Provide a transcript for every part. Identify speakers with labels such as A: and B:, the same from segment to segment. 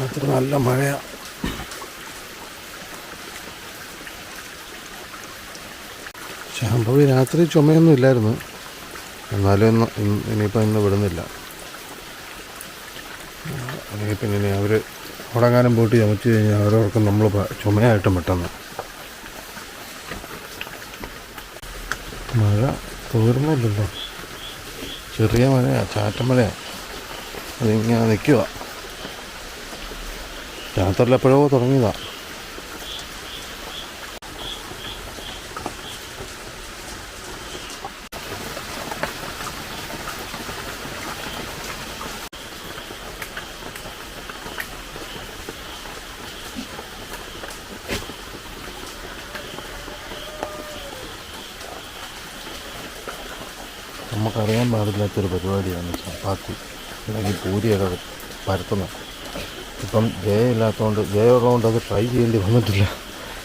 A: രാത്രി നല്ല മഴയാണ് ശാംഭവി രാത്രി ചുമയൊന്നും ഇല്ലായിരുന്നു. എന്നാലും ഇന്ന് ഇനിയിപ്പോൾ ഇന്ന് വിടുന്നില്ല. അല്ലെങ്കിൽ പിന്നെ ഇനി അവർ ഉടങ്ങാനും പോയിട്ട് ചുമച്ച് കഴിഞ്ഞാൽ അവരവർക്കും നമ്മൾ ചുമയായിട്ട് പെട്ടെന്ന്. മഴ തീർന്നില്ലല്ലോ ചെറിയ മഴയാണ് ചാറ്റമഴയാ അതിങ്ങനെ നിൽക്കുക രാത്രിയിൽ എപ്പോഴോ തുടങ്ങിയതാ നമുക്കറിയാൻ പാടില്ലാത്തൊരു പരിപാടിയാണ് ചപ്പാത്തി. അല്ലെങ്കിൽ പൂരിയൊക്കെ പരത്തുന്നത്. ഇപ്പം ജയ ഇല്ലാത്തതുകൊണ്ട് ജയ ഉള്ളതുകൊണ്ട് അത് ട്രൈ ചെയ്യേണ്ടി വന്നിട്ടില്ല.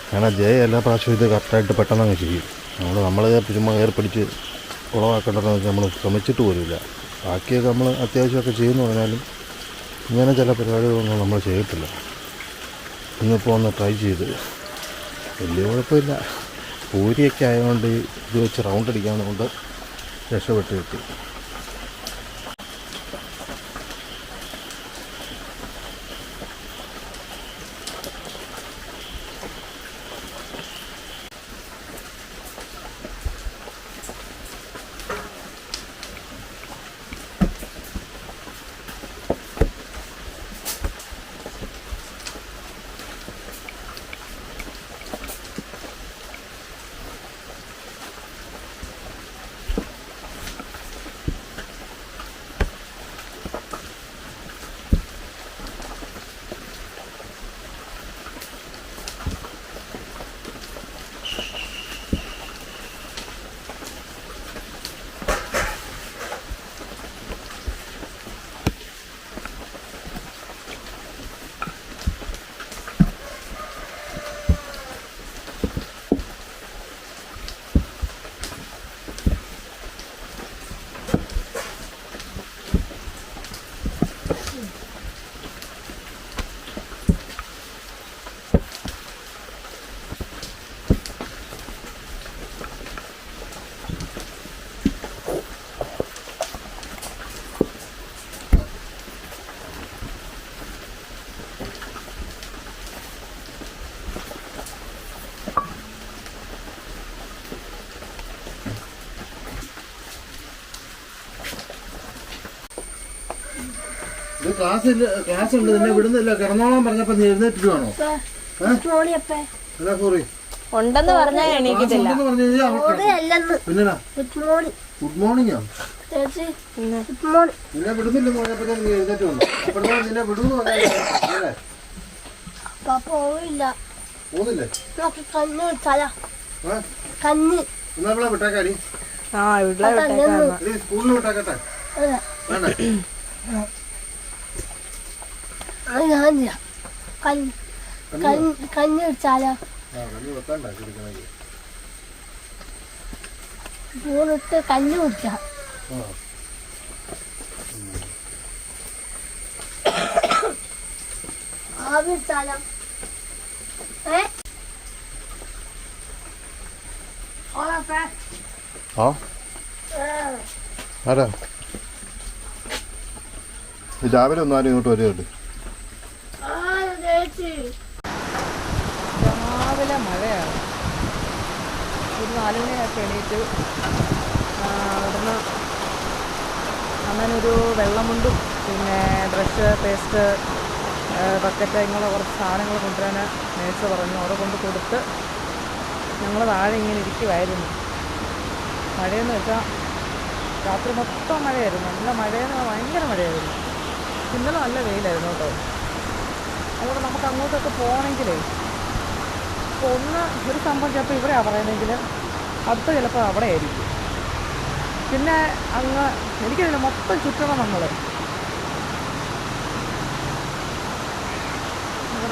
A: കാരണം ജയ എല്ലാ പ്രാവശ്യവും ഇത് കറക്റ്റായിട്ട് പെട്ടെന്ന് അങ്ങ് ചെയ്യും. നമ്മൾ നമ്മൾ ചുമ്മാ കയറി പിടിച്ച് ഉളവാക്കേണ്ടതെന്ന് വെച്ചാൽ നമ്മൾ ശ്രമിച്ചിട്ട് പോലുമില്ല. ബാക്കിയൊക്കെ നമ്മൾ അത്യാവശ്യമൊക്കെ ചെയ്യുന്നു പറഞ്ഞാലും ഇങ്ങനെ ചില പരിപാടികളൊന്നും നമ്മൾ ചെയ്തിട്ടില്ല. ഇന്നിപ്പോൾ ഒന്ന് ട്രൈ ചെയ്ത് വലിയ കുഴപ്പമില്ല. പൂരിയൊക്കെ ആയതുകൊണ്ട് ഇത് വെച്ച് റൗണ്ട് അടിക്കാവുന്നതുകൊണ്ട് രക്ഷപ്പെട്ട് കിട്ടി. ഇത് ക്ലാസ് ക്ലാസ് ഉണ്ട് നിന്നെ വിടുന്നില്ല. കിടന്നോളാൻ പറഞ്ഞപ്പോ നീ എഴുന്നേറ്റിട്ട് വേണോ
B: മോളിയപ്പേ
A: എന്നാ സോറി.
C: ഉണ്ടെന്ന് പറഞ്ഞാൽ എണീക്കത്തില്ല.
B: Good morning.
A: നിന്നെ വിടുന്നില്ല പറഞ്ഞപ്പോഴത്തേക്ക് നീ എഴുന്നേറ്റ് വന്നു. അപ്പോഴത്തേക്ക് നിന്നെ വിടുന്നു പറഞ്ഞല്ലേ
B: പോവില്ല.
A: പോകുന്നില്ലേ
B: കഞ്ഞി വെച്ചാലോ. കഞ്ഞി
A: എന്നാ ഇവിടെ വിട്ടേക്കാടി?
C: ആ ഇവിടെ
A: സ്കൂളിൽ വിട്ടേക്കട്ടെ. വേണ്ട.
B: ചെയ്യാം കഞ്ഞി വെച്ചാലോ
A: ആ കഞ്ഞി
B: കുടിക്കാം ആവി വെച്ചാലോ ഏ?
A: ആരാ? രാവിലെ ഒന്നും ആരും ഇങ്ങോട്ട് വരികയുണ്ട്
B: ആ ചേച്ചി
C: രാവിലെ മഴയാണ്. ഒരു നാല് മണിയൊക്കെ എണീറ്റ് അവിടുന്ന് അങ്ങനൊരു വെള്ളമുണ്ടും പിന്നെ ബ്രഷ് പേസ്റ്റ് ബക്കറ്റ് ഇങ്ങനെ കുറച്ച് സാധനങ്ങൾ കൊണ്ടുവരാൻ നേഴ്സ് പറഞ്ഞു. അവിടെ കൊണ്ട് കൊടുത്ത് ഞങ്ങൾ താഴെ ഇങ്ങനെ ഇരിക്കുമായിരുന്നു മഴയെന്ന് വെച്ചാൽ രാത്രി മൊത്തം മഴയായിരുന്നു. നല്ല മഴയെന്ന് ഭയങ്കര മഴയായിരുന്നു. ഇന്നലെ നല്ല വെയിലായിരുന്നു കേട്ടോ. അതുകൊണ്ട് നമുക്ക് അങ്ങോട്ടൊക്കെ പോകണമെങ്കിലേ ഇപ്പോൾ ഒന്ന് ഒരു സംഭവം ചിലപ്പോൾ ഇവിടെയാണ് പറയുന്നതെങ്കിൽ അടുത്ത ചിലപ്പോൾ അവിടെ ആയിരിക്കും പിന്നെ അങ്ങ് എനിക്കറിയില്ല മൊത്തം ചുറ്റണം നമ്മൾ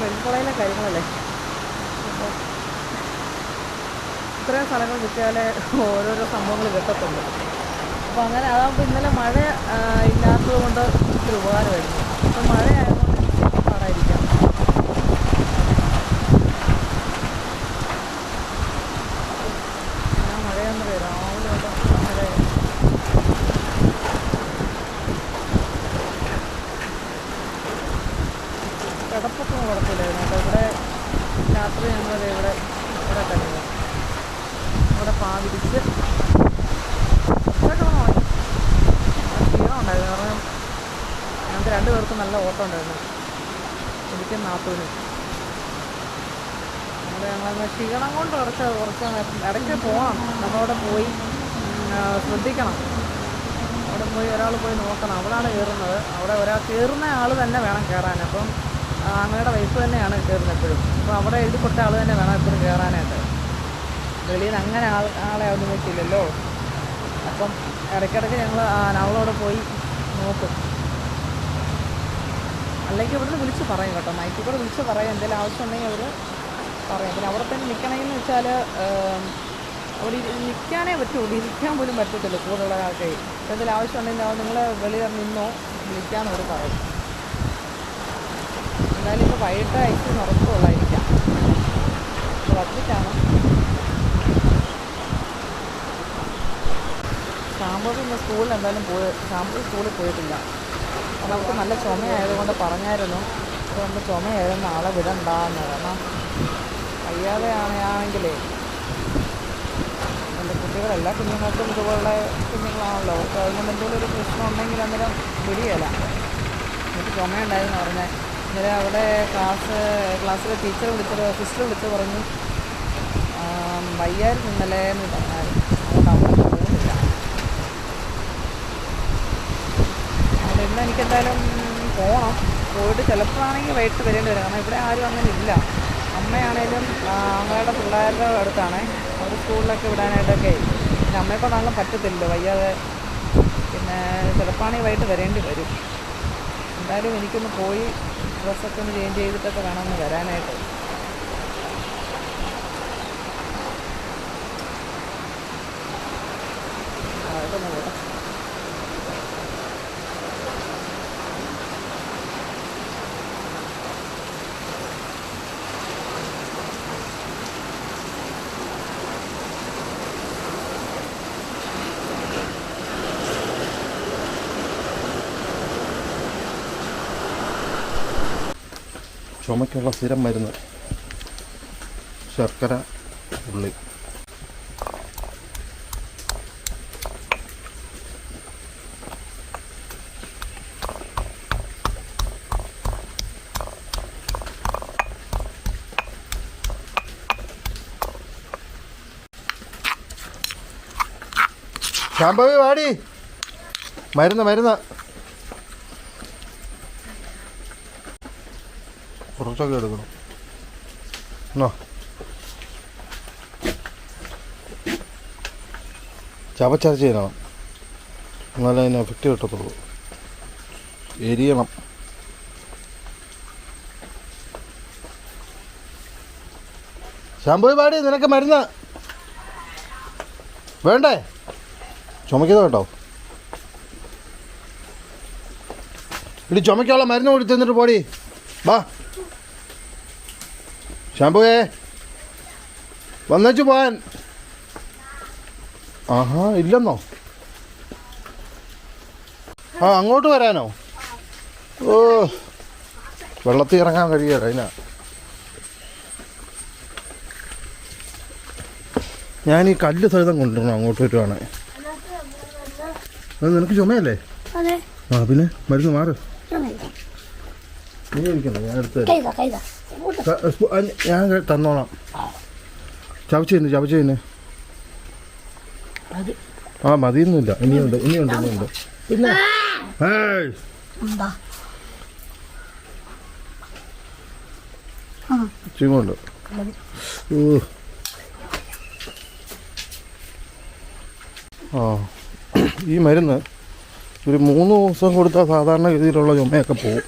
C: വെളിപ്പുറയിലെ കാര്യങ്ങളല്ലേ? അപ്പോൾ ഇത്രയും സ്ഥലങ്ങൾ ചുറ്റിയാലേ ഓരോരോ സംഭവങ്ങൾ കിട്ടത്തുള്ളൂ. അപ്പോൾ അങ്ങനെ അതാകുമ്പോൾ ഇന്നലെ മഴ ഇല്ലാത്തത് കൊണ്ട് ഒത്തിരി ഉപകാരമായിരുന്നു. അപ്പോൾ മഴ ആയതുകൊണ്ട് പാടായിരിക്കാം ഞാൻ മഴയൊന്നും വരും രാവിലെ തൊട്ട് മഴയായി കിടപ്പൊക്കെ കുഴപ്പമില്ലായിരുന്നു കേട്ടോ ഇവിടെ രാത്രി ഞങ്ങൾ ഇവിടെ ഇവിടെ കഴിഞ്ഞു പാവിരിച്ച് ഇവിടെ കിടന്നു ക്ഷീണം ഉണ്ടായിരുന്നു. കാരണം ഞങ്ങൾക്ക് രണ്ടു പേർക്കും നല്ല ഓട്ടം ഉണ്ടായിരുന്നു. എനിക്കും നാത്തൂനും. അവിടെ ഞങ്ങളങ്ങ് ക്ഷീണം കൊണ്ട് കുറച്ച് കുറച്ച് ഇടയ്ക്ക് പോകണം. നമ്മളവിടെ പോയി ശ്രദ്ധിക്കണം. അവിടെ പോയി ഒരാൾ പോയി നോക്കണം. അവളാണ് കയറുന്നത്. അവിടെ ഒരാൾ കയറുന്ന ആൾ തന്നെ വേണം കയറാൻ. അപ്പം അങ്ങയുടെ വയസ്സ് തന്നെയാണ് കയറുന്നത് എപ്പോഴും. അപ്പോൾ അവിടെ എഴുതി കൊടുത്ത ആൾ തന്നെ വേണം എപ്പോഴും കയറാനായിട്ട്. വെളിയിൽ നിന്ന് അങ്ങനെ ആൾ ആളെ ഒന്നും വെച്ചില്ലല്ലോ അപ്പം ഇടയ്ക്കിടയ്ക്ക് ഞങ്ങൾ അവളോട് പോയി നോക്കും. അല്ലെങ്കിൽ ഇവിടുന്ന് വിളിച്ച് പറയും കേട്ടോ. മൈക്കിൽ കൂടെ വിളിച്ച് പറയും. എന്തെങ്കിലും ആവശ്യമുണ്ടെങ്കിൽ അവർ പറയും. പിന്നെ അവിടെ തന്നെ നിൽക്കണമെന്ന് വെച്ചാൽ അവിടെ നിൽക്കാനേ പറ്റുള്ളൂ. ഇരിക്കാൻ പോലും പറ്റത്തില്ല കൂടെയുള്ള ഒരാൾക്ക് എന്തെങ്കിലും ആവശ്യമുണ്ടെങ്കിൽ അവർ നിങ്ങൾ വെളിയിൽ നിന്നോ വിളിക്കാമെന്ന് അവർ പറയും. എന്തായാലും ഇപ്പോൾ വൈകിട്ട് ഐസ് സ്കൂളിൽ എന്തായാലും പോയി സാമ്പിൾ സ്കൂളിൽ പോയിട്ടില്ല. അപ്പം അവർക്ക് നല്ല ചുമയായതുകൊണ്ട് പറഞ്ഞായിരുന്നു. അപ്പോൾ നമ്മൾ ചുമയായിരുന്നു ആളെ വിടണ്ടെന്ന് കാരണം വയ്യാതെ ആണെങ്കിലേ എന്റെ കുട്ടികളെല്ലാ കുഞ്ഞുങ്ങൾക്കും ഇതുപോലുള്ള കുഞ്ഞുങ്ങളാണല്ലോ. അപ്പോൾ അതുകൊണ്ട് എന്തെങ്കിലും ഒരു പ്രശ്നം ഉണ്ടെങ്കിൽ അന്നേരം വിടിയല്ല എനിക്ക് ചുമയുണ്ടായിരുന്നു പറഞ്ഞാൽ. ഇന്നലെ അവിടെ ക്ലാസ് ക്ലാസ്സിലെ ടീച്ചർ വിളിച്ചത് സിസ്റ്റർ വിളിച്ച് പറഞ്ഞു വയ്യായിരുന്നു ഇന്നലെ എന്ന് പറഞ്ഞായിരുന്നു അതുകൊണ്ട് അവിടെ പോകുന്നില്ല അതുകൊണ്ട് ഇന്ന് എനിക്കെന്തായാലും പോകണം പോയിട്ട് ചിലപ്പോഴാണെങ്കിൽ വൈകിട്ട് വരേണ്ടി വരും. കാരണം ഇവിടെ ആരും അങ്ങനെ ഇല്ല. അമ്മയാണേലും അമ്മയുടെ പിള്ളേരുടെ അടുത്താണ്. അവർ സ്കൂളിലൊക്കെ വിടാനായിട്ടൊക്കെ. പിന്നെ അമ്മയെ കൊണ്ടാണെങ്കിലും പറ്റത്തില്ലല്ലോ വയ്യാതെ. പിന്നെ ചിലപ്പോഴാണെങ്കിൽ വൈകിട്ട് വരേണ്ടി വരും. എന്തായാലും എനിക്കൊന്ന് പോയി ഡ്രസ്സൊക്കെ ഒന്ന് ചേഞ്ച് ചെയ്തിട്ടൊക്കെ വേണം ഒന്ന് വരാനായിട്ട്.
A: ചുമയ്ക്കുള്ള സ്ഥിരം മരുന്ന്. ശർക്കര ഉള്ളി. ശാമ്പവി വാടി. മരുന്ന് മരുന്ന്. കുറച്ചൊക്കെ എടുക്കണം. എന്നോ ചവച്ചരച്ച് ചെയ്യണം എന്നാലേ അതിന് എഫക്റ്റ് കിട്ടത്തുള്ളൂ. എരിയണം. ശാമ്പൂയി പാടി നിനക്ക് മരുന്ന്. വേണ്ടേ? ചുമക്കുന്നത് കേട്ടോ. ഇടി ചുമയ്ക്കുള്ള മരുന്ന് കൂടി തന്നിട്ട് പോടി. വാ ശാമ്പുവേ വന്നേച്ചു പോവാൻ. ആഹാ ഇല്ലെന്നോ? ആ അങ്ങോട്ട് വരാനോ? ഓ വെള്ളത്തിൽ ഇറങ്ങാൻ കഴിയല അതിനാ. ഞാൻ ഈ കല്ല് സഹിതം കൊണ്ടുവരണം അങ്ങോട്ട് വരുവാണ്. അത് നിനക്ക് ചുമയല്ലേ? ആ പിന്നെ മരുന്ന് മാറ്. നീ കഴിക്കണ്ട ഞാൻ എടുത്ത് ഞാൻ തന്നോളാം ആ മതിയൊന്നുമില്ല ഇനിയുണ്ട് ഇനിയുണ്ട് ഇനിയുണ്ട്. പിന്നെ? ഏയ്! ചുമണ്ട് ആ. ഈ മരുന്ന് ഒരു മൂന്ന് ദിവസം കൊടുത്താൽ സാധാരണ രീതിയിലുള്ള ചുമയൊക്കെ പോകും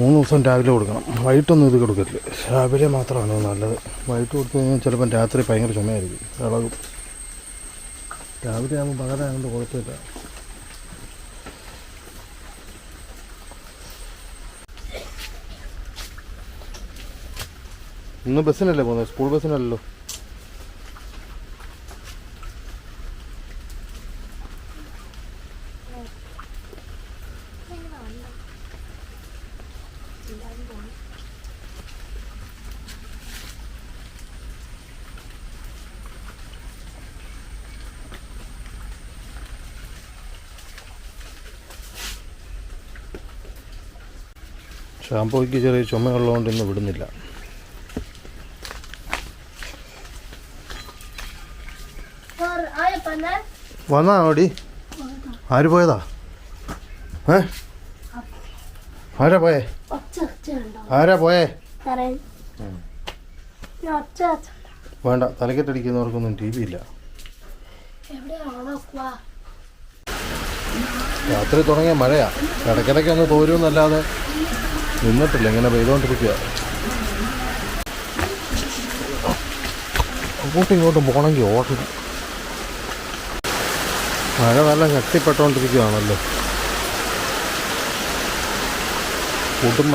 A: മൂന്ന് ദിവസം രാവിലെ കൊടുക്കണം. വൈകിട്ടൊന്നും ഇത് കൊടുക്കരുത് രാവിലെ മാത്രമാണ് നല്ലത്. വൈകിട്ട് കൊടുത്തു കഴിഞ്ഞാൽ ചിലപ്പം രാത്രി ഭയങ്കര ചുമയായിരിക്കും. ഇളകും. രാവിലെ ആകുമ്പോൾ പകരമായതുകൊണ്ട് കുഴപ്പമില്ല. ഇന്ന് ബസ്സിനല്ലേ പോകുന്നത്? സ്കൂൾ ബസ്സിനല്ലോ ഷാമ്പോയ്ക്ക് ചെറിയ ചുമയുള്ളതുകൊണ്ട് ഇന്ന് വിടുന്നില്ല.
B: ആയ പന്നെ
A: വന്നാണോടി ആര് പോയതാ? ഏ? ആരാ പോയേ? ആരാ പോയേ? വേണ്ട തലക്കെട്ടടിക്കുന്നവർക്കൊന്നും ടി വി ഇല്ല. രാത്രി തുടങ്ങിയ മഴയാ. ഇടയ്ക്കിടയ്ക്ക് ഒന്ന് തോരുമെന്നല്ലാതെ നിന്നിട്ടില്ല ഇങ്ങനെ പെയ്തുകൊണ്ടിരിക്കുക അങ്ങോട്ടും ഇങ്ങോട്ടും പോകണമെങ്കിൽ ഓടണം. മഴ നല്ല ശക്തിപ്പെട്ടുകൊണ്ടിരിക്കുകയാണല്ലോ കൊടും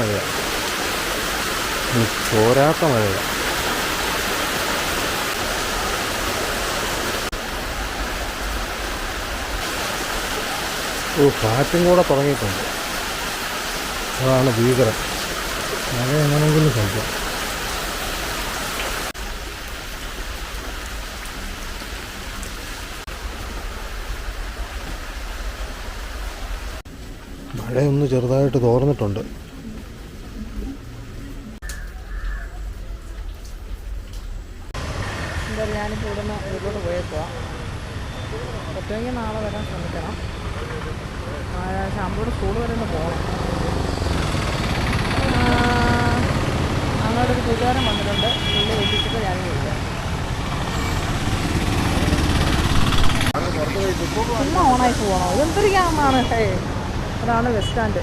A: ചോരാത്ത തോരാത്ത ഓ കാറ്റും കൂടെ തുടങ്ങിയിട്ടുണ്ട്. അതാണ് ഭീകരം മഴ എങ്ങനെയെങ്കിലും സഹിക്കാം മഴയൊന്ന് ചെറുതായിട്ട് തോർന്നിട്ടുണ്ട്.
C: എന്തായാലും ഞാനിപ്പോൾ ഇവിടുന്ന് വീട്ടിലോട്ട് പോയേക്കുക പറ്റുമെങ്കിൽ നാളെ വരാൻ ശ്രമിക്കണം. ശാമ്പൂടെ സ്കൂൾ വരെ ഒന്ന് പോകണം അങ്ങോട്ടൊരു കൂട്ടുകാരൻ വന്നിട്ടുണ്ട്. പുള്ളി വെച്ചിട്ട് ഞാൻ വിളിക്കാം. ചുമ്മാ ഓണായി പോകണോ എന്തൊരു ക്യാമാണ് ഹേ അതാണ് ബസ് സ്റ്റാൻഡ്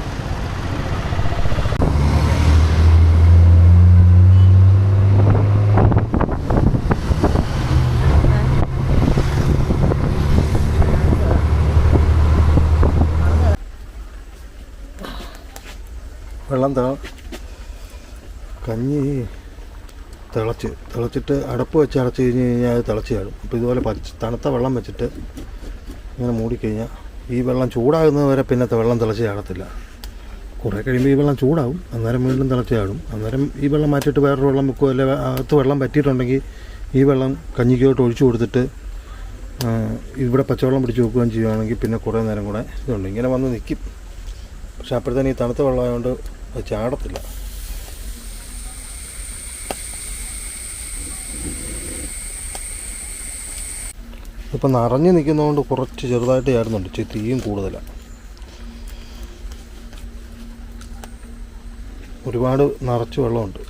A: വെള്ളം തിള കഞ്ഞി തിളച്ച് തിളച്ചിട്ട് അടപ്പ് വെച്ച് അടച്ച് കഴിഞ്ഞ് കഴിഞ്ഞാൽ അത് തിളച്ച് അപ്പോൾ ഇതുപോലെ പച്ച തണുത്ത വെള്ളം വെച്ചിട്ട് ഇങ്ങനെ മൂടിക്കഴിഞ്ഞാൽ ഈ വെള്ളം ചൂടാകുന്നത് വരെ പിന്നത്തെ വെള്ളം തിളച്ച് ചാടത്തില്ല. കുറേ കഴിയുമ്പോൾ ഈ വെള്ളം ചൂടാവും അന്നേരം വീണ്ടും തിളച്ച് ചാടും. അന്നേരം ഈ വെള്ളം മാറ്റിയിട്ട് വേറൊരു വെള്ളം വെക്കുക അല്ലെ അകത്ത് വെള്ളം പറ്റിയിട്ടുണ്ടെങ്കിൽ ഈ വെള്ളം കഞ്ഞിക്കോട്ട് ഒഴിച്ചു കൊടുത്തിട്ട് ഇവിടെ പച്ചവെള്ളം പിടിച്ച് വെക്കുകയും ചെയ്യുകയാണെങ്കിൽ പിന്നെ കുറേ നേരം കൂടെ ഇതുണ്ട്. ഇങ്ങനെ വന്ന് നിൽക്കും പക്ഷെ അപ്പോഴത്തേന് ഈ തണുത്ത വെള്ളമായതുകൊണ്ട് അത് ചാടത്തില്ല. ഇപ്പം നിറഞ്ഞു നിൽക്കുന്നതുകൊണ്ട് കുറച്ച് ചെറുതായിട്ട് ചേരുന്നുണ്ട്. ഇച്ചിരി തീയും കൂടുതലാണ് ഒരുപാട് നിറച്ച് വെള്ളമുണ്ട്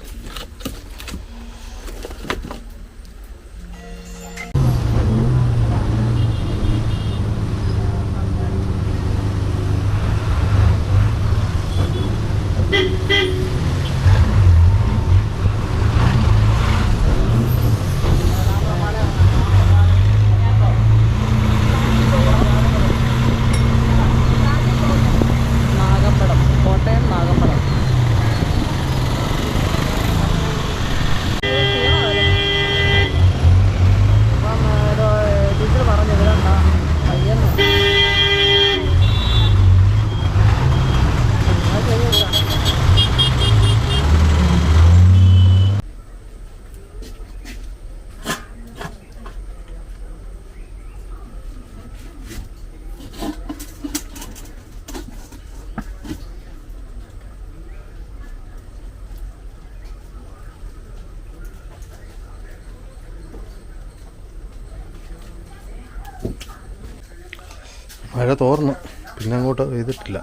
C: നാഗമ്പടം കോട്ടയം നാഗമ്പടം അപ്പം ഒരു ടീച്ചർ പറഞ്ഞു ഇതിലെന്താ പയ്യെന്ന് അത് ശരിയല്ല
A: മഴ തോർന്നു. പിന്നെ അങ്ങോട്ട് ചെയ്തിട്ടില്ല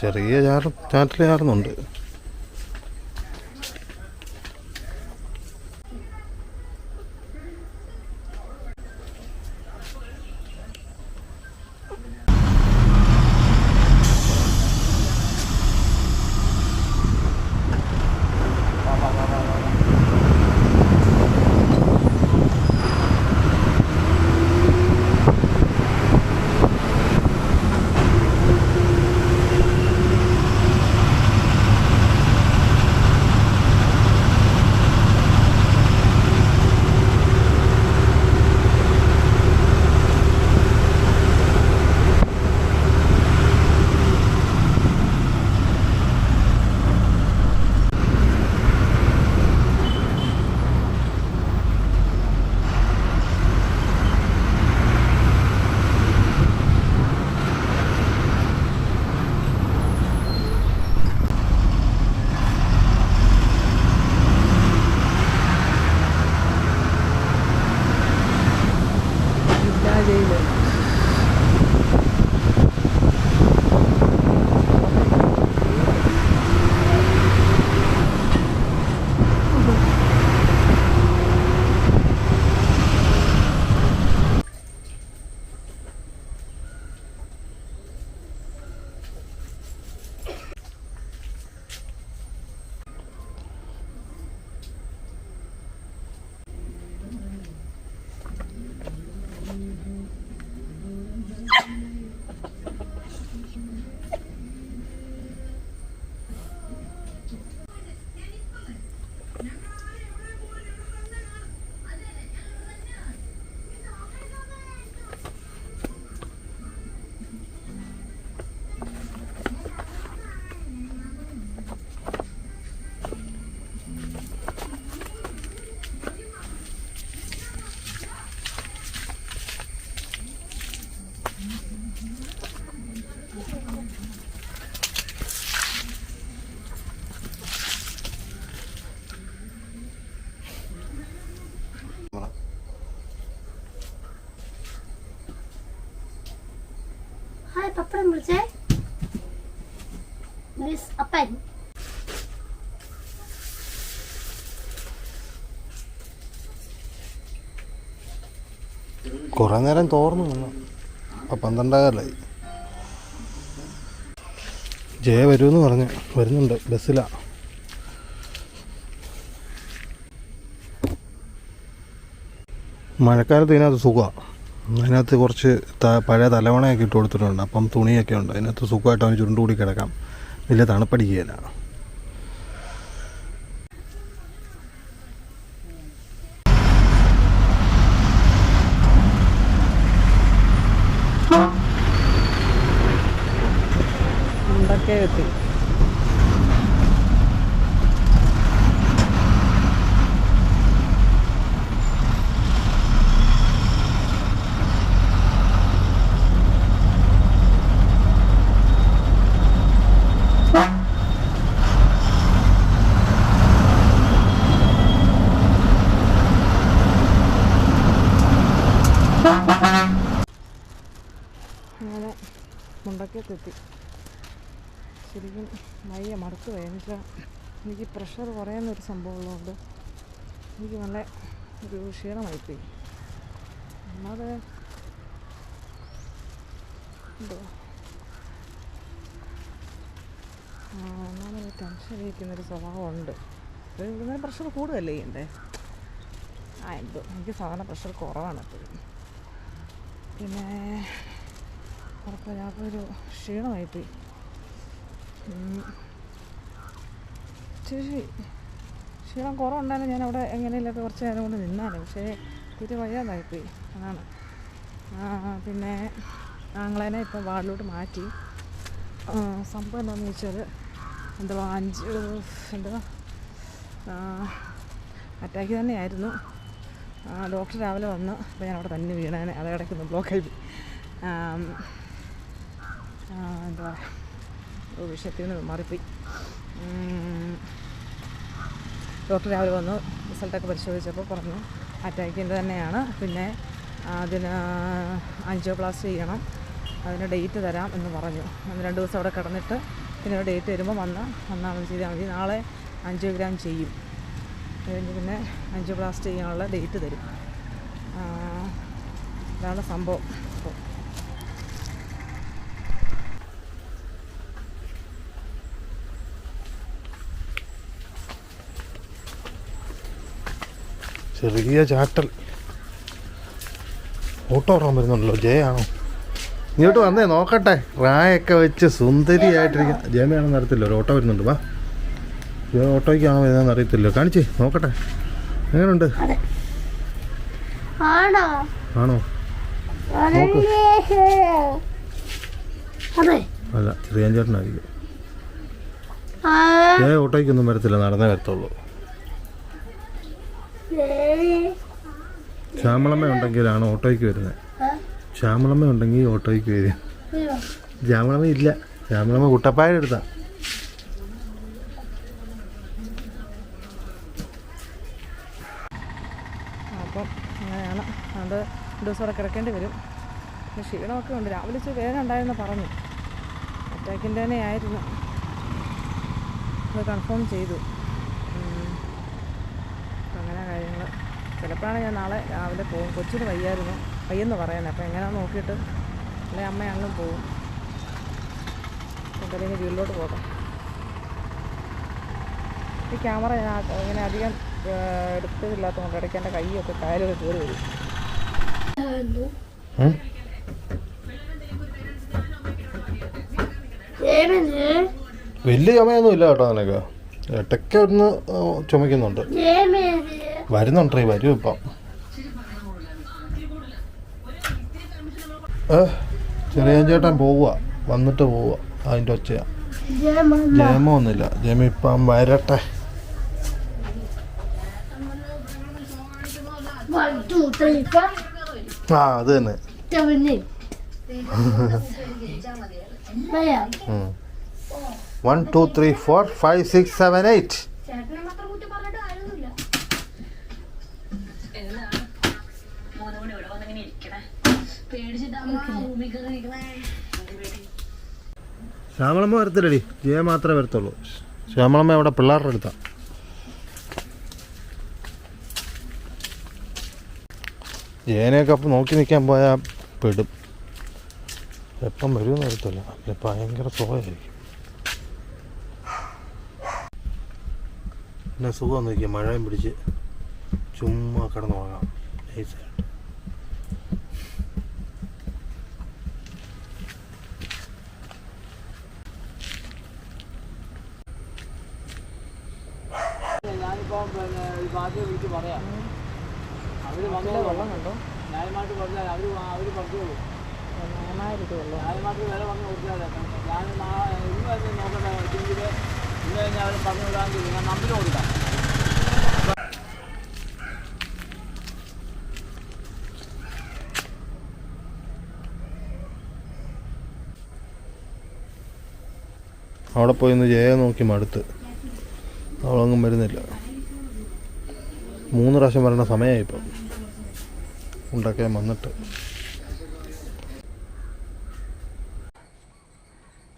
A: ചെറിയ ചാറ് ചാറ്റൽ ചാറുന്നുണ്ട്.
B: പപ്പടം പൊളിച്ചേ മിസ് അപ്പൻ
A: കുറേ നേരം തോർന്നു നിന്നു. അപ്പം പന്ത്രണ്ടാകാറായി ജയ വരുമെന്ന് പറഞ്ഞു. വരുന്നുണ്ട്. ബസ്സിലാ. മഴക്കാലത്ത് ഇതിനകത്ത് സുഖമാണ് അതിനകത്ത് കുറച്ച് പഴയ തലവണയൊക്കെ ഇട്ട് കൊടുത്തിട്ടുണ്ട്. അപ്പം തുണിയൊക്കെ ഉണ്ട്. അതിനകത്ത് സുഖമായിട്ട് അവന് ചുരുണ്ടുകൂടി കിടക്കാം. വലിയ തണുപ്പടിക്കുകയില്ല.
C: അങ്ങനെ മുണ്ടക്കത്തെത്തി. ശരിക്കും വയ്യ മടുത്ത് എന്നുവെച്ചാൽ എനിക്ക് പ്രഷർ കുറയുന്നൊരു സംഭവം ഉള്ളതുകൊണ്ട് എനിക്ക് നല്ല ഒരു ക്ഷീണമായിപ്പോയി. അല്ലാതെ എന്തോ? ഒന്നാമത് ടെൻഷൻ ഇരിക്കുന്നൊരു സ്വഭാവമുണ്ട്. ഇങ്ങനെ പ്രഷർ കൂടുതലേ ചെയ്യണ്ടേ? ആ എന്തോ? എനിക്ക് സാധാരണ പ്രഷർ കുറവാണ് എപ്പോഴും. പിന്നെ ഉറപ്പില്ല ഒരു ക്ഷീണമായിപ്പോയി. ചേച്ചി ക്ഷീണം കുറവുണ്ടായാലും ഞാൻ അവിടെ എങ്ങനെയൊക്കെ കുറച്ച് നേരം കൊണ്ട് നിന്നാലും. പക്ഷേ തീരെ വയ്യാതായിപ്പോയി. അതാണ്. പിന്നെ ആങ്ങളേനെ ഇപ്പം വാർഡിലോട്ട് മാറ്റി. സംഭവം എന്താണെന്ന് വെച്ചാൽ എന്തുവാ അഞ്ച് എന്തുവാ അറ്റാക്ക് തന്നെയായിരുന്നു. ഡോക്ടർ രാവിലെ വന്ന് അപ്പോൾ ഞാൻ അവിടെ തന്നെ വീണേനെ. അത് കിടക്കുന്നു ബ്ലോക്കായി എന്താ പറയുക വിഷയത്തിൽ നിന്ന് മാറിപ്പോയി. ഡോക്ടർ രാവിലെ വന്നു റിസൾട്ടൊക്കെ പരിശോധിച്ചപ്പോൾ പറഞ്ഞു അറ്റാക്കിന്റെ തന്നെയാണ്. പിന്നെ അതിന് ആൻജിയോപ്ലാസ്റ്റ് ചെയ്യണം. അതിന് ഡേറ്റ് തരാം എന്ന് പറഞ്ഞു. അന്ന് രണ്ട് ദിവസം അവിടെ കിടന്നിട്ട് പിന്നെ ഡേറ്റ് വരുമ്പോൾ വന്ന് വന്നാൽ മതി ചെയ്താൽ മതി. നാളെ അഞ്ചോഗ്രാം ചെയ്യും. അത് കഴിഞ്ഞ് പിന്നെ അഞ്ച് ബ്ലാസ്റ്റ് ചെയ്യാനുള്ള ഡേറ്റ് തരും. അതാണ് സംഭവം. അപ്പോൾ
A: ചെറിയ ചാട്ടൽ. ഓട്ടോ ഓടാൻ വരുന്നുണ്ടല്ലോ ജയ ആണോ ഇങ്ങോട്ട് വന്നേ നോക്കട്ടെ. റായൊക്കെ വെച്ച് സുന്ദരിയായിട്ടിരിക്കുന്ന ജയമയാണെന്ന് അറിയത്തില്ല ഒരു ഓട്ടോ വരുന്നുണ്ട് വാ. ജയ ഓട്ടോയ്ക്കാണോ വരുന്നതെന്ന് അറിയത്തില്ല കാണിച്ചേ നോക്കട്ടെ. എങ്ങനെയുണ്ട്?
B: ആണോ?
A: ആണോ? അല്ല ചെറിയ ചേട്ടനായിരിക്കും ജയ ഓട്ടോയ്ക്കൊന്നും വരത്തില്ല. നടന്നേ വരത്തുള്ളൂ.
B: ഏ,
A: ശ്യാമളമ്മ ഉണ്ടെങ്കിലാണ് ഓട്ടോയ്ക്ക് വരുന്നത് ശ്യാമളമ്മ ഉണ്ടെങ്കിൽ ഓട്ടോയ്ക്ക് വരും. ശ്യാമളമ്മ ഇല്ല. ശ്യാമളമ്മ കുട്ടപ്പായ എടുത്താ
C: രണ്ട് ദിവസം അവിടെ കിടക്കേണ്ടി വരും. പിന്നെ ക്ഷീണമൊക്കെ ഉണ്ട്. രാവിലെ ഇച്ചിരി വേദന ഉണ്ടായിരുന്നു പറഞ്ഞു. അറ്റാക്കിന്റെ തന്നെ ആയിരുന്നു. അത് കൺഫേം ചെയ്തു. അങ്ങനെ കാര്യങ്ങൾ. ചിലപ്പോഴാണ് ഞാൻ നാളെ രാവിലെ പോകും. കൊച്ചിന് വയ്യായിരുന്നു. വയ്യെന്ന് പറയുന്നത് അപ്പോൾ എങ്ങനെയാണെന്ന് നോക്കിയിട്ട് അല്ലെങ്കിൽ അമ്മയാണെങ്കിലും പോകും. എന്തായാലും വീട്ടിലോട്ട് പോകാം. ഈ ക്യാമറ ഞാൻ ഇങ്ങനെ അധികം എടുത്തില്ലാത്തതുകൊണ്ട് ഇടയ്ക്ക് എന്റെ കൈയൊക്കെ കായലൊക്കെ കയറി വരും.
A: വലിയ ചുമയൊന്നും ഇല്ല കേട്ടോ നിനക്ക്. ഇടയ്ക്ക് ഒന്ന് ചുമക്കുന്നുണ്ട് വരുന്നുണ്ട് വരും ഇപ്പം. ഏഹ് ചെറിയ ചേട്ടൻ പോവുക വന്നിട്ട് പോവുക അതിന്റെ ഒച്ചയാ.
B: ജയമൊന്നുമില്ല.
A: ജയമ ഒന്നുമില്ല ജയമ ഇപ്പം വരട്ടെ.
B: വൺ two, three, ഫോർ
A: ആ അത് തന്നെ. One two three four five six seven eight Shyamalamma വരത്തില്ലടി. ജയ മാത്രമേ വരത്തുള്ളൂ. ശ്യാമളമ്മ അവിടെ പിള്ളേരുടെ അടുത്താ. ജയനെയൊക്കെ അപ്പം നോക്കി നിൽക്കാൻ പോയാൽ പെടും. എപ്പം വരുമെന്ന് അറിയത്തില്ല. അല്ലെ ഭയങ്കര സുഖമായിരിക്കും. പിന്നെ സുഖം നോക്കിയാൽ മഴയും പിടിച്ച് ചുമ്മാ കിടന്നുറങ്ങാം നൈസായിട്ട്.
D: ഞാനിപ്പം പിന്നെ ഈ പാർട്ടിയെ വിളിച്ച് പറയാം.
C: വെള്ളം കണ്ടോ?
D: ന്യായമായിട്ട് പറഞ്ഞാൽ അവർ വാ- അവർ പറഞ്ഞോളൂ.
C: നന്നായിരിക്കും വെള്ളം.
D: ന്യായമായിട്ട് വില പറഞ്ഞ് കൊടുത്താൽ ഞാൻ നാളെ ഇന്ന് തന്നെ നോക്കട്ടെ എങ്കിൽ ഇന്ന് കഴിഞ്ഞാൽ അവർ പറഞ്ഞു വിടാമെങ്കിൽ ഞാൻ നമ്പർ കൊടുക്കാം.
A: അവിടെ പോയി ഒന്ന് ജയ നോക്കി മടുത്ത്. അവളൊന്നും വരുന്നില്ല. മൂന്ന് പ്രാവശ്യം വരേണ്ട സമയമായി ഇപ്പം ഉണ്ടാക്കാൻ വന്നിട്ട്.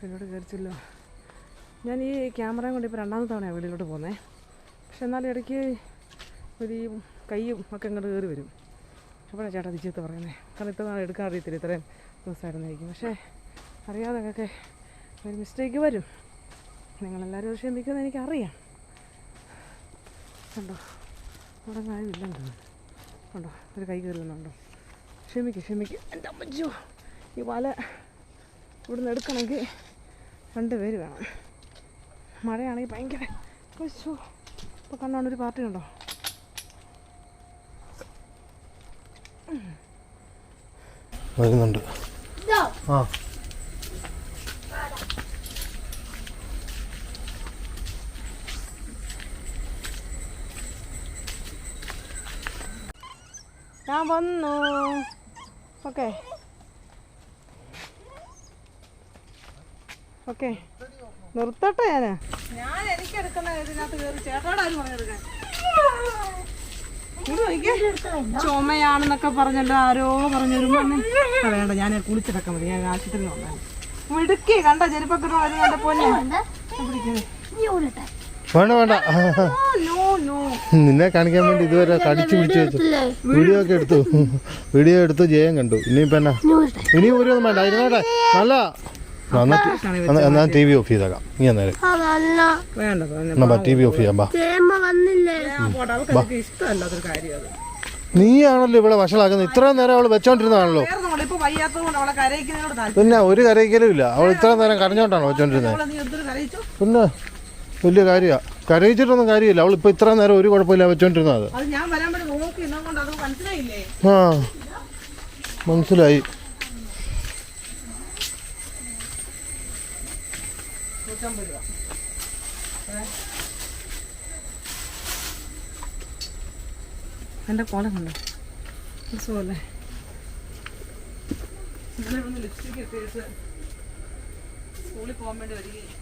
C: വെളിയിലോട്ട് കയറിച്ചല്ലോ. ഞാൻ ഈ ക്യാമറയും കൊണ്ട് ഇപ്പോൾ രണ്ടാമത്തെ തവണയാണ് വെളിയിലോട്ട് പോകുന്നത് പക്ഷെ എന്നാലും ഇടയ്ക്ക് ഒരു ഈ കൈയും ഒക്കെ ഇങ്ങോട്ട് കയറി വരും. അപ്പോഴാണ് ചേട്ടാ തിരിച്ചെടുത്ത് പറയുന്നത് കാരണം ഇത്ര നാളെ എടുക്കാൻ അറിയത്തില്ല ഇത്രയും ദിവസമായിരുന്നായിരിക്കും. പക്ഷേ അറിയാതെ ഒക്കെ ഒരു മിസ്റ്റേക്ക് വരും. നിങ്ങളെല്ലാവരും ക്ഷമിക്കുമെന്ന് എനിക്കറിയാം. കണ്ടോ? അവിടെ കാര്യമില്ലെന്ന് കണ്ടോ ഒരു കൈ കയറുന്നുണ്ടോ ക്ഷമിക്കും ക്ഷമിക്കും. എന്റെ അമ്മച്ചോ. ഈ വല ഇവിടുന്ന് എടുക്കണമെങ്കിൽ രണ്ട് പേര് വേണം. മഴയാണെങ്കിൽ ഭയങ്കര കൊച്ചു ഇപ്പോൾ കണ്ണാണ് ഒരു പാർട്ടി ഉണ്ടോ?
A: വരുന്നുണ്ട്. ആ.
C: വന്നു. ഓക്കെ. ഓക്കെ. നിർത്തട്ടെ ഞാൻ. ഞാൻ എനിക്ക് എടുക്കുന്ന ഇതിനകത്ത് കയറി ചേട്ടാട് ആരും പറഞ്ഞെടുക്കാൻ ചുമയാണെന്നൊക്കെ പറഞ്ഞല്ലോ ആരോ പറഞ്ഞൊരു വേണ്ട ഞാൻ കുളിച്ചിട്ടൊക്കെ മതി. ഞാൻ ആശുപത്രിയിൽ വന്നാൽ മിടുക്കി കണ്ട ചെരുപ്പൊക്കെ
A: വേണ്ട വേണ്ട. നിന്നെ കാണിക്കാൻ വേണ്ടി ഇതുവരെ കടിച്ചു പിടിച്ചു വെച്ചു വീഡിയോ ഒക്കെ എടുത്തു. വീഡിയോ എടുത്തു ജയം കണ്ടു. ഇനിയിപ്പോ എന്നാ? ഇനി ഒരു ഒന്നും വേണ്ട. ഇരുന്നോട്ടെ. നല്ല. എന്നാ ടി വി ഓഫ് ചെയ്തേക്കാം. നീ അന്നേരം. എന്നാ ടി വി ഓഫ്
C: ചെയ്യാൻ
A: നീയാണല്ലോ ഇവിടെ വഷളാക്കുന്നത്. ഇത്രയും നേരം അവൾ
C: താല്പര്യം.
A: പിന്നെ ഒരു കരയിക്കലും ഇല്ല. അവൾ ഇത്രയും നേരം കരഞ്ഞോണ്ടാണോ വെച്ചോണ്ടിരുന്നത് പിന്നെ വലിയ കാര്യമാണ് കരയിച്ചിട്ടൊന്നും കാര്യമില്ല. അവൾ ഇപ്പൊ ഇത്ര നേരം ഒരു കുഴപ്പമില്ല വെച്ചോണ്ടിരുന്നത്. ആ മനസ്സിലായി.
C: നൂറ്റമ്പത് രൂപ. എന്റെ കോലം കണ്ടോ? സുഖമല്ലേ ഇന്നലെ ഒന്ന് ലിപ്സ്റ്റിക് ഇട്ടിട്ട് സ്കൂളിൽ പോകാൻ വേണ്ടി വരികയും.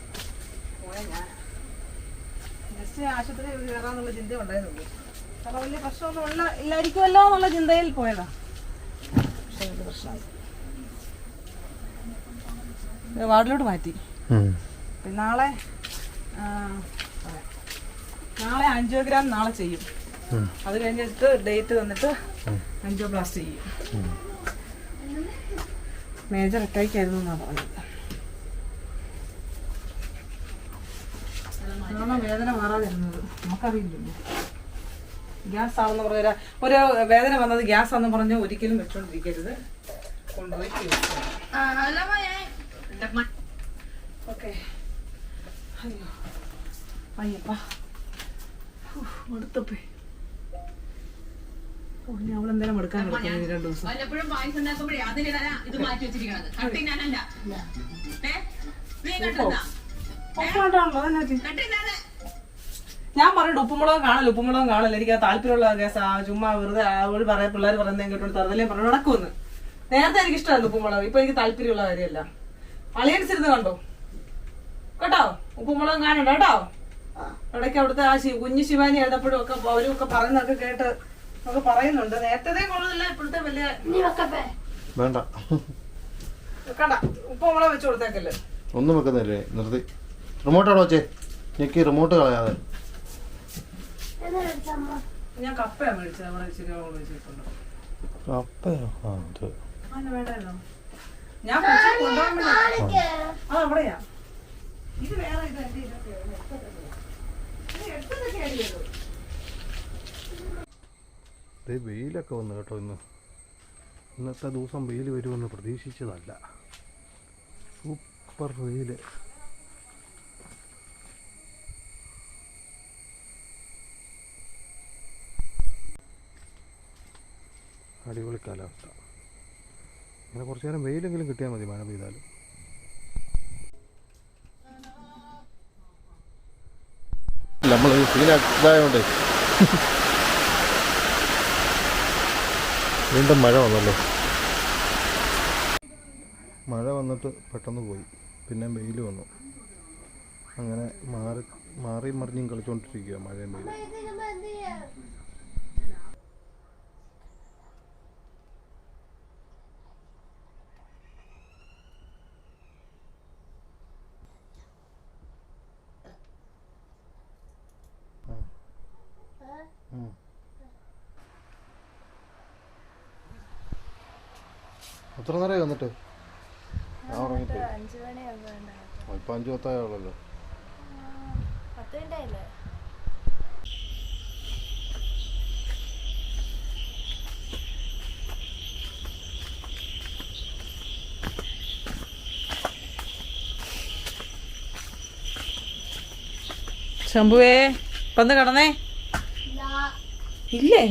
C: പോയാ ഞാൻ. ജസ്റ്റ് ആശുപത്രി കയറാന്നുള്ള ചിന്ത ഉണ്ടായിരുന്നുള്ളൂ. കാരണം വലിയ പ്രശ്നമൊന്നും ഉള്ള ഇല്ലായിരിക്കുമല്ലോ എന്നുള്ള ചിന്തയിൽ പോയതാ. പക്ഷേ വലിയ പ്രശ്നമായി ഇത് വാർഡിലോട്ട് മാറ്റി. പിന്നെ നാളെ. നാളെ ആൻജിയോഗ്രാം നാളെ ചെയ്യും. അത് കഴിഞ്ഞിട്ട് ഡേറ്റ് തന്നിട്ട് ആൻജിയോപ്ലാസ്റ്റ് ചെയ്യും. മേജർ അറ്റാക്ക് ആയിരുന്നു എന്നാണ് പറഞ്ഞത്. അതാണ് വേദന മാറാതിരുന്നത് നമുക്കറിയില്ലല്ലോ. ഗ്യാസ് ആണെന്ന് പറഞ്ഞ ഒരു വേദന വന്നത് ഗ്യാസ് ആണെന്ന് പറഞ്ഞ് ഒരിക്കലും വെച്ചോണ്ടിരിക്കരുത്. കൊണ്ടുപോയി ഓക്കെ. അയ്യോ. അയ്യപ്പാ. അടുത്തപ്പേ അവളെന്തായാലും എടുക്കാൻ കിടക്കുന്നു ഈ രണ്ട് ദിവസം.
E: വല്ലപ്പോഴും പായസം ഉണ്ടാക്കുമ്പോഴേ അതിലിടാനാ ഇത് മാറ്റി വെച്ചിരിക്കണത്. കട്ടിനാനല്ല
C: ഞാൻ പറയട്ടെ ഉപ്പുമുളകും കാണല്ലോ ഉപ്പുമുളകും കാണല്ലോ. എനിക്ക് ആ താല്പര്യമുള്ള കേസാ ചുമ്മാ വെറുതെ അവൾ പറയാ പിള്ളേർ പറയുന്നത് കേട്ടോ തറുതലേ പറഞ്ഞു. നടക്കുമെന്ന്. നേരത്തെ എനിക്ക് ഇഷ്ടമായിരുന്നു ഉപ്പുമുളക് ഇപ്പൊ എനിക്ക് താല്പര്യമുള്ള കാര്യമല്ല. അളിയൻസ് ഇരുന്ന് കണ്ടോ? കേട്ടോ? ഉപ്പുമുളകും കാണണ്ട കേട്ടോ? ഇടയ്ക്ക് അവിടുത്തെ ആ ശി- കുഞ്ഞു ശിവാനി എഴുതപ്പോഴും ഒക്കെ അവരും ഒക്കെ പറയുന്നതൊക്കെ കേട്ട് ഒക്കെ പറയുന്നുണ്ട്. നേരത്തെ കൊള്ളുന്നില്ല ഇപ്പോഴത്തെ വലിയ
A: വേണ്ട.
C: കണ്ട ഉപ്പുമുളക് വെച്ചു കൊടുത്തേക്കല്ലേ?
A: ഒന്നും വെക്കുന്നില്ലേ? നിർത്തി. റിമോട്ട് അവിടെ വെച്ചേ ഞെക്കി റിമോട്ട് കളയാതെ.
C: ഞാൻ കപ്പയാണ് മേടിച്ചത്. നമ്മുടെ ഇച്ചിരി വെച്ചിട്ടുണ്ട്.
A: അപ്പയോ ആ അത്.
C: അങ്ങനെ വേണ്ടായിരുന്നോ ഞാൻ കൊച്ചിനെ കൊണ്ടുപോകാൻ വേണ്ടി. ആ. അവിടെയാ. ഇത് വേറെ ഇത് ഇതൊക്കെ എടുത്തതൊക്കെ
A: വെയിലൊക്കെ വന്നു കേട്ടോ ഇന്ന്. ഇന്നത്തെ ദിവസം വെയിൽ വരുമെന്ന് പ്രതീക്ഷിച്ചതല്ല. സൂപ്പർ വെയിൽ അടിപൊളി കാലാവസ്ഥ. ഇങ്ങനെ കുറച്ച് നേരം വെയിലെങ്കിലും കിട്ടിയാൽ മതി മഴ പെയ്താലും. നമ്മൾ സീനായതുകൊണ്ടേ വീണ്ടും മഴ വന്നല്ലോ. മഴ വന്നിട്ട് പെട്ടെന്ന് പോയി. പിന്നെ വെയിൽ വന്നു. അങ്ങനെ മാറി മാറി മറിഞ്ഞും കളിച്ചുകൊണ്ടിരിക്കുക മഴയും വെയിലും. എത്ര നേരമായി വന്നിട്ട്? ഉറങ്ങിപ്പോയി.
B: അഞ്ചു
A: ഇപ്പം അഞ്ച് പത്തായുള്ളല്ലോ
B: പത്ത് മിനിറ്റ്
C: ശംഭുവേ പന്ത് കടന്നേ? ഇല്ലേ.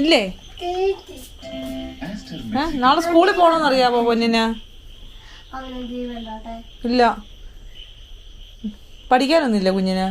C: ഇല്ലേ? നാളെ സ്കൂളിൽ പോകണമെന്ന് അറിയാവോ പൊന്നിന് ഇല്ല. പഠിക്കാനൊന്നുമില്ല കുഞ്ഞിന്.